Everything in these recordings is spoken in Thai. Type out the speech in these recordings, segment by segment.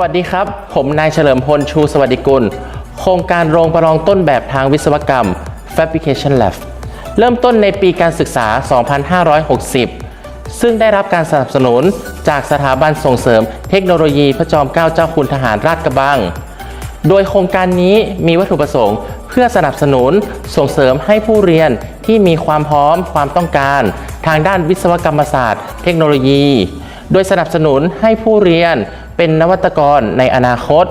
วัสดีครับ ผมนายเฉลิมพลชูสวัสดิกุล โครงการโรงประลองต้นแบบทางวิศวกรรม Fabrication Lab เริ่มต้นในปีการศึกษา 2560 ซึ่งได้รับการสนับสนุนจากสถาบันส่งเสริมเทคโนโลยีพระจอมเกล้าเจ้าคุณทหารราชกระบัง โดยโครงการนี้มีวัตถุประสงค์เพื่อสนับสนุนส่งเสริมให้ผู้เรียนที่มีความพร้อมความต้องการ ทางด้านวิศวกรรมศาสตร์ เทคโนโลยี โดยสนับสนุนให้ผู้เรียน เป็นนวัตกรในอนาคต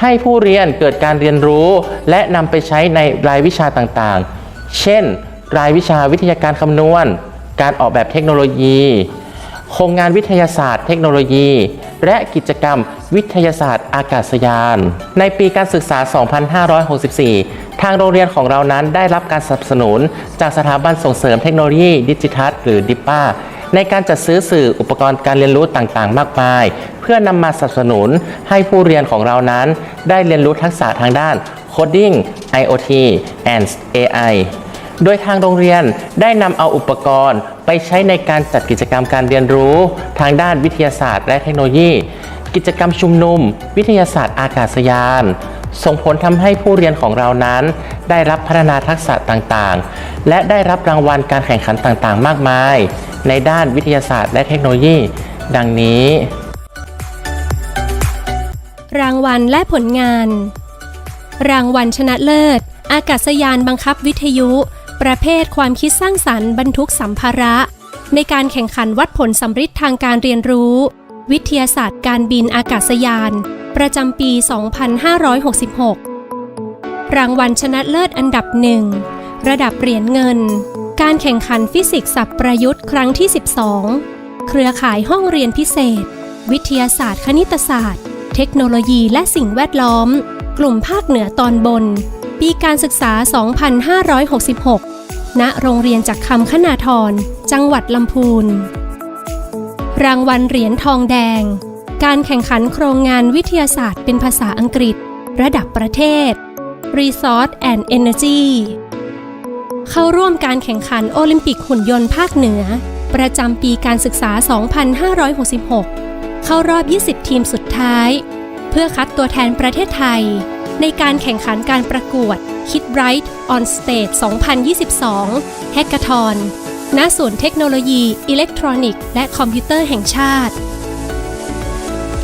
ให้ผู้เรียนเกิดการเรียนรู้ และนำไปใช้ในรายวิชาต่างๆ เช่น รายวิชาวิทยาการคำนวณ การออกแบบเทคโนโลยี โครงงานวิทยาศาสตร์เทคโนโลยี และกิจกรรมวิทยาศาสตร์อากาศยาน ในปีการศึกษา 2564 ทางโรงเรียนของเรานั้นได้รับการสนับสนุน จากสถาบันส่งเสริมเทคโนโลยีดิจิทัลหรือดิป้าในการจัดซื้อสื่ออุปกรณ์การเรียนรู้ต่างๆ มากมาย พื่อนำมาสนับสนุนให้ผู้เรียนของเรานั้น ได้เรียนรู้ทักษะทางด้าน Coding IoT and AI โดยทางโรงเรียนได้นำเอาอุปกรณ์ไปใช้ในการจัดกิจกรรมการเรียนรู้ ทางด้านวิทยาศาสตร์และเทคโนโลยี กิจกรรมชุมนุม วิทยาศาสตร์อากาศยาน ส่งผลทำให้ผู้เรียนของเรานั้น ได้รับพัฒนาทักษะต่างๆ และได้รับรางวัลการแข่งขันต่างๆ มากมาย ในด้านวิทยาศาสตร์และเทคโนโลยี ดังนี้ รางวัลและผลงาน รางวัลชนะเลิศ อากาศยานบังคับวิทยุ ประเภทความคิดสร้างสรรค์บรรทุกสัมภาระ ในการแข่งขันวัดผลสำฤทธิ์ทางการเรียนรู้ วิทยาศาสตร์การบินอากาศยาน ประจำปี 2566 รางวัลชนะเลิศอันดับหนึ่งระดับเหรียญเงิน การแข่งขันฟิสิกส์สับประยุทธ์ครั้งที่ 12 เครือข่ายห้องเรียนพิเศษ วิทยาศาสตร์คณิตศาสตร์ เทคโนโลยีและสิ่งแวดล้อม กลุ่มภาคเหนือตอนบน ปีการศึกษา 2566 ณ โรงเรียนจากคำขนาทร จังหวัดลำพูน รางวัลเหรียญทองแดง การแข่งขันโครงงานวิทยาศาสตร์เป็นภาษาอังกฤษ ระดับประเทศ Resource and Energy เข้าร่วมการแข่งขันโอลิมปิกหุ่นยนต์ภาคเหนือ ประจำปีการศึกษา 2566 เข้ารอบ 20 ทีมสุดท้าย เพื่อคัดตัวแทนประเทศไทย ในการแข่งขันการประกวด Kid Bright on Stage 2022 Hackathon ณศูนย์เทคโนโลยี อิเล็กทรอนิกส์และคอมพิวเตอร์แห่งชาติ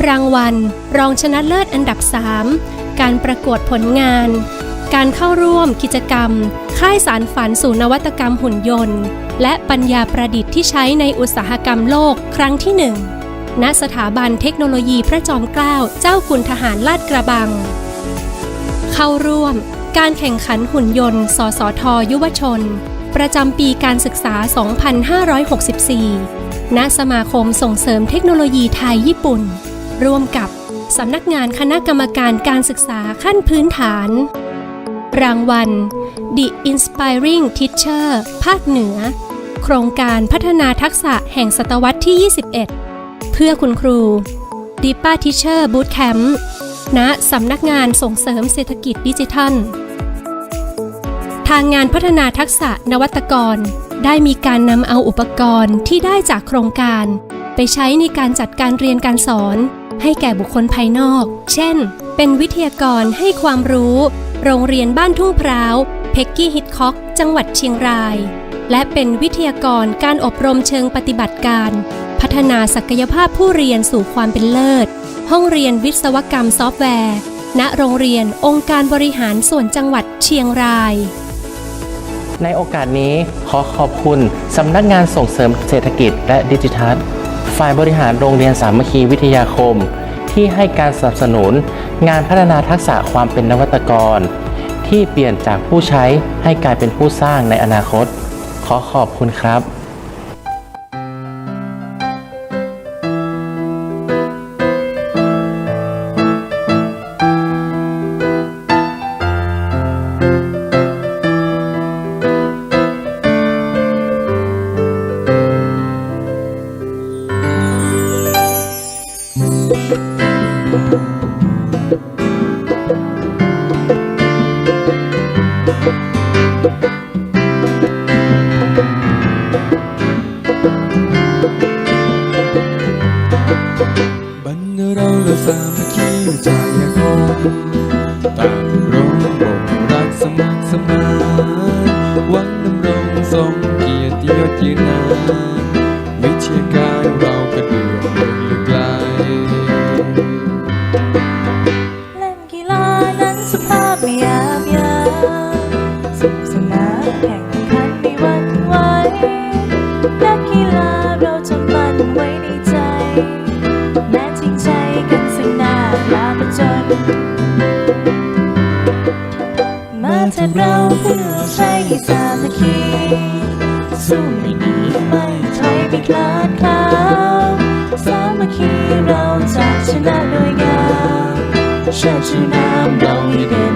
รางวัล รองชนะเลิศอันดับ 3 การประกวดผลงาน การเข้าร่วมกิจกรรม ค่ายสารฝันสู่นวัตกรรมหุ่นยนต์ และปัญญาประดิษฐ์ที่ใช้ในอุตสาหกรรมโลกครั้งที่1 ณสถาบันเทคโนโลยีพระจอมเกล้าเจ้าคุณทหารลาดกระบัง เข้าร่วม การแข่งขันหุ่นยนต์ สสท ยุวชน ประจำปีการศึกษา 2564 ณ สมาคมส่งเสริมเทคโนโลยีไทยญี่ปุ่น ร่วมกับสำนักงานคณะกรรมการการศึกษาขั้นพื้นฐาน รางวัล The Inspiring Teacher ภาคเหนือ โครงการพัฒนาทักษะแห่งศตวรรษที่ 21 เพื่อคุณครู d i p a Teacher Bootcamp ณสำนักงานส่งเสริมเศรษฐกิจดิจิทัล ทางงานพัฒนาทักษะนวัตกร ได้มีการนำเอาอุปกรณ์ที่ได้จากโครงการ ไปใช้ในการจัดการเรียนการสอน ให้แก่บุคคลภายนอก เช่น เป็นวิทยากรให้ความรู้ โรงเรียนบ้านทุ่งพร้าวเพ็กกี้ฮิตคอกจังหวัดเชียงราย และเป็นวิทยากรการอบรมเชิงปฏิบัติการ พัฒนาศักยภาพผู้เรียนสู่ความเป็นเลิศ ห้องเรียนวิศวกรรมซอฟต์แวร์ ณ โรงเรียนองค์การบริหารส่วนจังหวัดเชียงราย ในโอกาสนี้ขอขอบคุณสำนักงานส่งเสริมเศรษฐกิจและดิจิทัล ฝ่ายบริหารโรงเรียนสามัคคีวิทยาคม ที่ให้การสนับสนุน งานพัฒนาทักษะความเป็นนวัตกร ที่เปลี่ยนจากผู้ใช้ให้กลายเป็นผู้สร้างในอนาคต ขอขอบคุณครับ บันเราและสามัคคีจากยาคมต่างร้องบอกรักสมัคสมานวันดำรงทรเกียรติยศยืนนานไม่เชียรกายเรากระดู ภาพยามยามสนุกสนานแข่งขันไม่หวั่นไหวนักกีฬาเราจะมั่นไว้ในใจ แม้จริงใจกันซึ่งหน้าลาประจน มาเถิดเราเพื่อใช้สามัคคีสู้ไม่หนีไม่ถอยไม่คลาดขาวสามัคคี นะโดยง